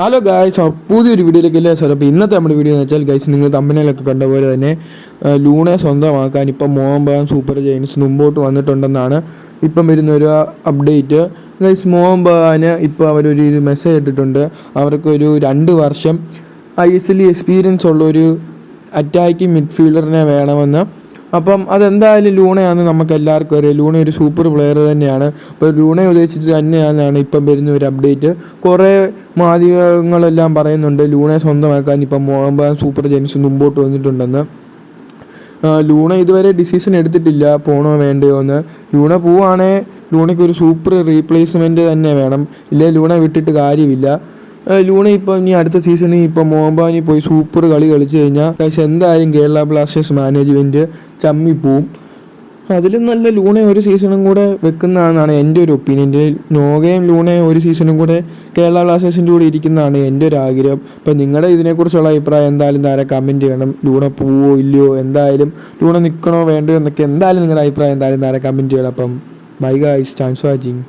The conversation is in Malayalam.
ഹലോ ഗായ്സ് പുതിയൊരു വീഡിയോയിലേക്ക് എല്ലാ സാർ അപ്പോൾ ഇന്നത്തെ നമ്മുടെ വീഡിയോ എന്ന് വെച്ചാൽ ഗൈസ് നിങ്ങൾ തമ്പനയിലൊക്കെ കണ്ട പോലെ തന്നെ ലൂണെ സ്വന്തമാക്കാൻ ഇപ്പം മോഹൻ ബഗാൻ സൂപ്പർ ജയൻസ് മുമ്പോട്ട് വന്നിട്ടുണ്ടെന്നാണ് ഇപ്പം വരുന്ന ഒരു അപ്ഡേറ്റ് ഗൈസ് മോഹൻ ബഗാന് ഇപ്പോൾ അവരൊരു മെസ്സേജ് ഇട്ടിട്ടുണ്ട്. അവർക്കൊരു രണ്ട് വർഷം ഐ എസ് എൽ എക്സ്പീരിയൻസ് ഉള്ളൊരു അറ്റാക്കിംഗ് മിഡ്ഫീൽഡറിനെ വേണമെന്ന്. അപ്പം അതെന്തായാലും ലൂണയാണെന്ന് നമുക്ക് എല്ലാവർക്കും അറിയാം. ലൂണ ഒരു സൂപ്പർ പ്ലെയർ തന്നെയാണ്. അപ്പോൾ ലൂണയെ ഉദ്ദേശിച്ച് തന്നെയാണ് ഇപ്പം വരുന്ന ഒരു അപ്ഡേറ്റ് കുറേ മാധ്യമങ്ങളെല്ലാം പറയുന്നുണ്ട് ലൂണയെ സ്വന്തമാക്കാൻ ഇപ്പം മോഹൻബാൻ സൂപ്പർ ജെൻസ് മുമ്പോട്ട് വന്നിട്ടുണ്ടെന്ന്. ലൂണ ഇതുവരെ ഡിസിഷൻ എടുത്തിട്ടില്ല പോണോ വേണ്ടയോ എന്ന്. ലൂണ പോവുകയാണെങ്കിൽ ലൂണയ്ക്ക് ഒരു സൂപ്പർ റീപ്ലേസ്മെന്റ് തന്നെ വേണം. ഇല്ലേ ലൂണ വിട്ടിട്ട് കാര്യമില്ല. ലൂണ ഇപ്പോൾ ഇനി അടുത്ത സീസണിൽ ഇപ്പം മോഹൻബാനി പോയി സൂപ്പർ കളി കളിച്ചു കഴിഞ്ഞാൽ പക്ഷെ എന്തായാലും കേരള ബ്ലാസ്റ്റേഴ്സ് മാനേജ്മെന്റ് ചമ്മിപ്പോവും അതിലും നല്ല ലൂണെ ഒരു സീസണും കൂടെ വെക്കുന്നതാണെന്നാണ് എന്റെ ഒരു ഒപ്പീനിയൻ നോഗയും ലൂണയും ഒരു സീസണും കൂടെ കേരള ബ്ലാസ്റ്റേഴ്സിന്റെ കൂടെ ഇരിക്കുന്നതാണ് എന്റെ ഒരു ആഗ്രഹം. അപ്പം നിങ്ങളുടെ ഇതിനെക്കുറിച്ചുള്ള അഭിപ്രായം എന്തായാലും താരെ കമന്റ് ചെയ്യണം. ലൂണ പോവോ ഇല്ലയോ? എന്തായാലും ലൂണ നിൽക്കണോ വേണ്ടോ എന്നൊക്കെ എന്തായാലും നിങ്ങളുടെ അഭിപ്രായം എന്തായാലും താരെ കമന്റ് ചെയ്യണം. അപ്പം ബൈ ഗൈസ് ചാൻസ് വാച്ചിങ്